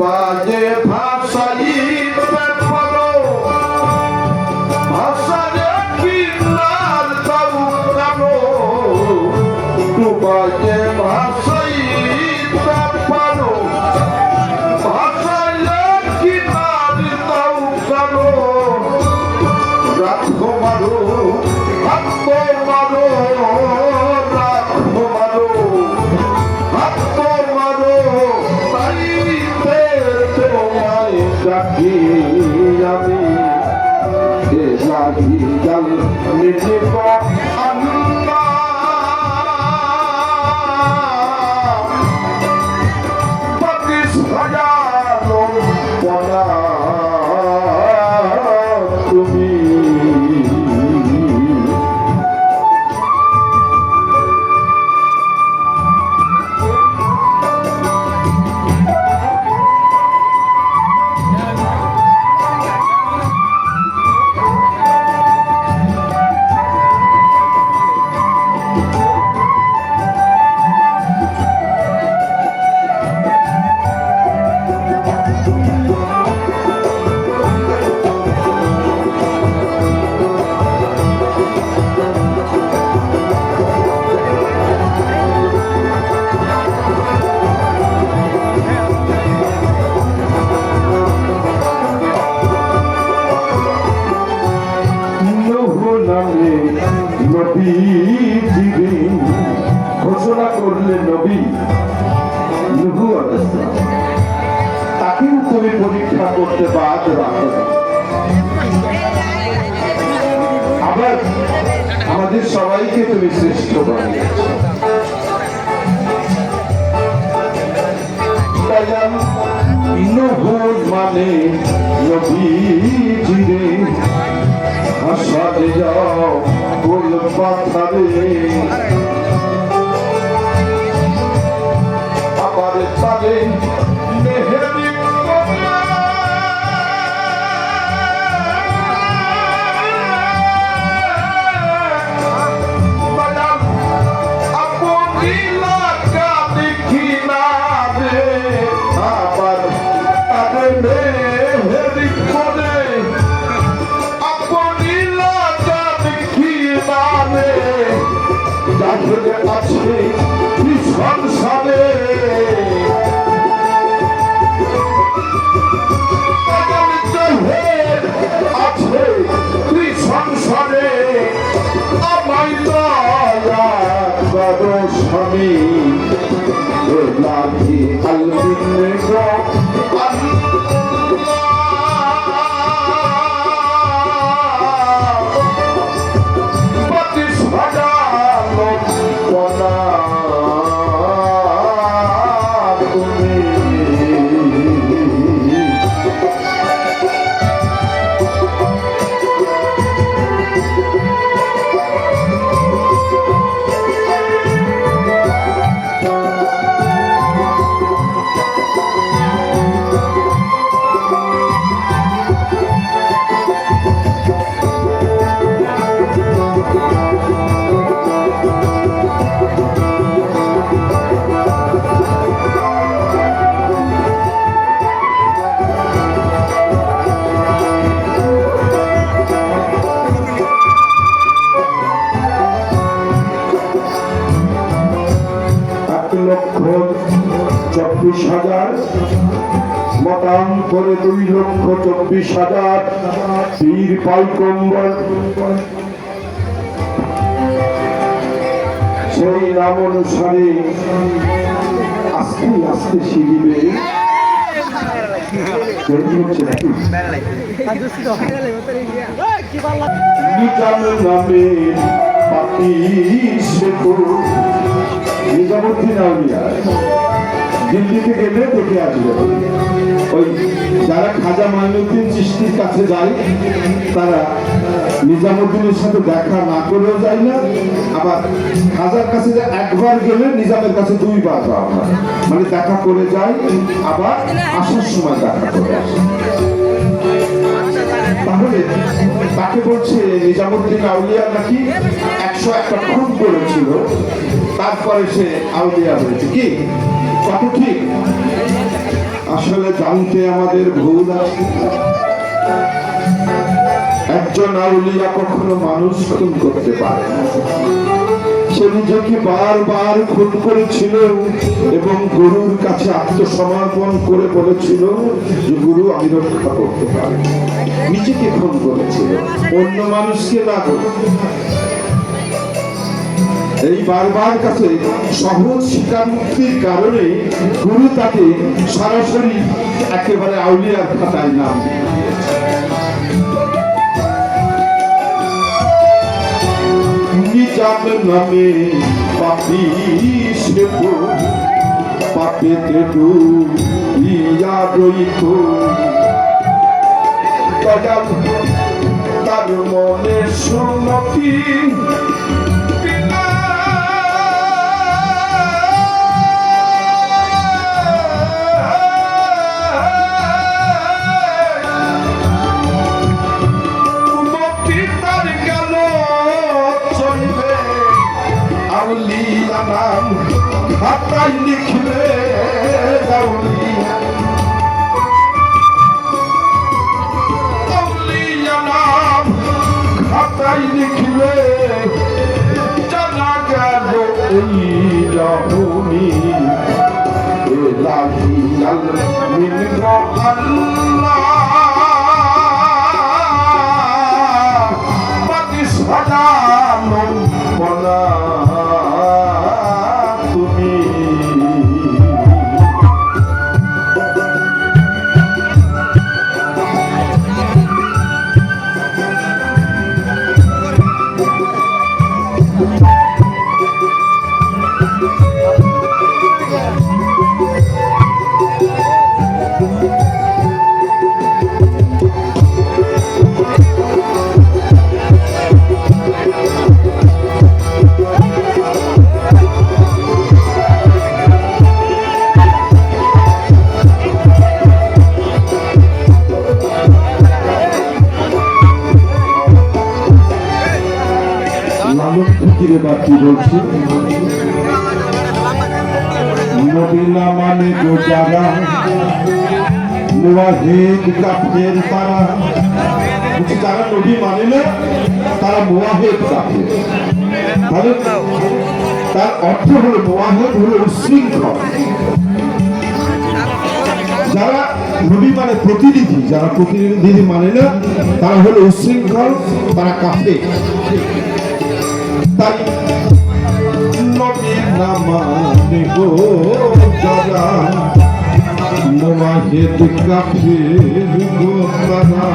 Padre. পরীক্ষা করতে বাদ রাখো। আবার আমাদের সবাইকে তুমি শ্রেষ্ঠ বানিয়েছো। দয়াল নূহ মানে নবী জিরে হাসাতে যাও ফুল পাথারে। আবার তারে চব্বিশ হাজার মতাম করে দুই লক্ষ চব্বিশ হাজার, বীর পাইকম্বর সেই নাম অনুসারে আস্তে আস্তে তৈরি সেতু নিজামুদ্দিন আউলিয়া। দিল্লিতে গেলে দেখে আসবে। ওই যারা খাজা মাইনুদ্দিন চিস্তির কাছে যায়, তারা নিজামুদ্দিনের সাথে দেখা না করেও যায় না, আবার খাজার কাছে যে একবার গেলে নিজামের কাছে দুইবার যাওয়া হয়। মানে দেখা করে যায়, আবার আসার সময় দেখা করে আসে তাহলে তাকে বলছে, নিজামুদ্দিন আউলিয়া নাকি একশো একটা খুন করেছিল, তারপরে সে আউলিয়া হয়েছে। কি? ঠিক আসলে জানতে আমাদের ভুল আছে। একজন আউলিয়া কখনো মানুষ খুন করতে পারে সে নিজেকে বারবার খুন করেছিল এবং গুরুর কাছে আত্মসমর্পণ করে বলেছিল যে, গুরু, আমি রক্ষা করতে পারি নিজেকে খুন করেছিল। অন্য মানুষকে না করে এই বারবার কাছে সহজ স্বীকারোক্তির কারণে গুরু তাকে সরাসরি একেবারে আউলিয়ার খাতায় নাম। নিজাম নামে পাপি সেতু পাপে তেটু ইয়া রইত তার মনে সুমতি লালন ফকিরে বা কি বলছে? মদিনা মানে গো যারা মুয়াহিদ কাফের তারা। বলছে, যারা নবী মানে না, তারা কাফের। তাহলে তার অর্থ হলো মুয়াহিদ হলো উশৃঙ্খল। যারা নবী মানে প্রতিনিধি, যারা প্রতিনিধি মানে না, তারা হলো উশৃঙ্খল, তারা কাফে তাই নদী নামানে গো জরা নমাজে কাছে গো তারা।